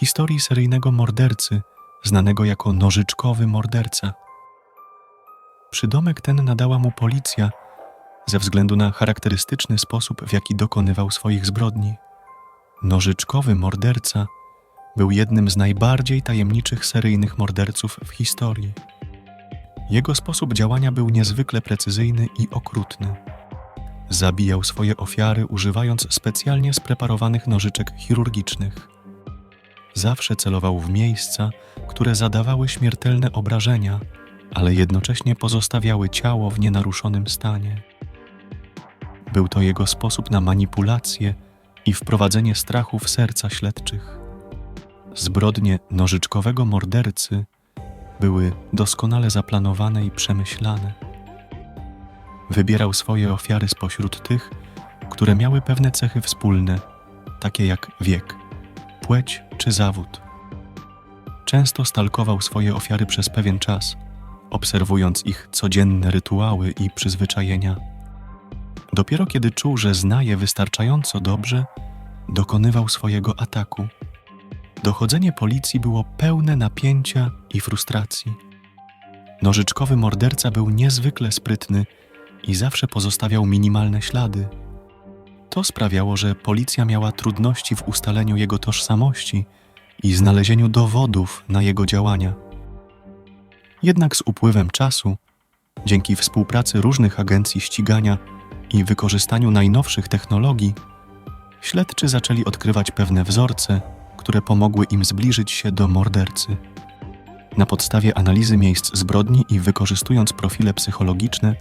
historii seryjnego mordercy, znanego jako nożyczkowy morderca. Przydomek ten nadała mu policja ze względu na charakterystyczny sposób, w jaki dokonywał swoich zbrodni. Nożyczkowy morderca był jednym z najbardziej tajemniczych seryjnych morderców w historii. Jego sposób działania był niezwykle precyzyjny i okrutny. Zabijał swoje ofiary używając specjalnie spreparowanych nożyczek chirurgicznych. Zawsze celował w miejsca, które zadawały śmiertelne obrażenia, ale jednocześnie pozostawiały ciało w nienaruszonym stanie. Był to jego sposób na manipulację i wprowadzenie strachu w serca śledczych. Zbrodnie nożyczkowego mordercy były doskonale zaplanowane i przemyślane. Wybierał swoje ofiary spośród tych, które miały pewne cechy wspólne, takie jak wiek, płeć czy zawód. Często stalkował swoje ofiary przez pewien czas, obserwując ich codzienne rytuały i przyzwyczajenia. Dopiero kiedy czuł, że zna je wystarczająco dobrze, dokonywał swojego ataku. Dochodzenie policji było pełne napięcia i frustracji. Nożyczkowy morderca był niezwykle sprytny i zawsze pozostawiał minimalne ślady. To sprawiało, że policja miała trudności w ustaleniu jego tożsamości i znalezieniu dowodów na jego działania. Jednak z upływem czasu, dzięki współpracy różnych agencji ścigania i wykorzystaniu najnowszych technologii, śledczy zaczęli odkrywać pewne wzorce, które pomogły im zbliżyć się do mordercy. Na podstawie analizy miejsc zbrodni i wykorzystując profile psychologiczne,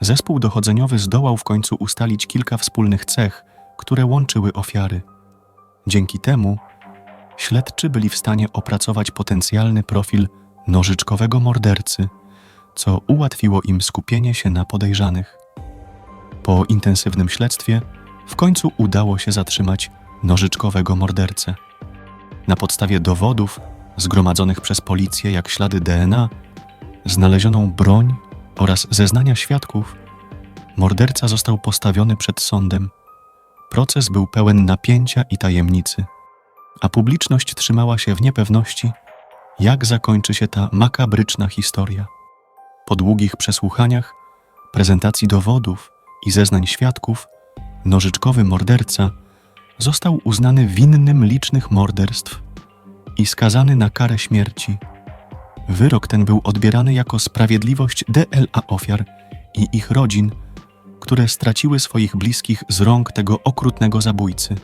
zespół dochodzeniowy zdołał w końcu ustalić kilka wspólnych cech, które łączyły ofiary. Dzięki temu śledczy byli w stanie opracować potencjalny profil nożyczkowego mordercy, co ułatwiło im skupienie się na podejrzanych. Po intensywnym śledztwie w końcu udało się zatrzymać nożyczkowego mordercę. Na podstawie dowodów zgromadzonych przez policję, jak ślady DNA, znalezioną broń oraz zeznania świadków, morderca został postawiony przed sądem. Proces był pełen napięcia i tajemnicy, a publiczność trzymała się w niepewności, jak zakończy się ta makabryczna historia. Po długich przesłuchaniach, prezentacji dowodów i zeznań świadków, nożyczkowy morderca został uznany winnym licznych morderstw i skazany na karę śmierci. Wyrok ten był odbierany jako sprawiedliwość DLA ofiar i ich rodzin, które straciły swoich bliskich z rąk tego okrutnego zabójcy.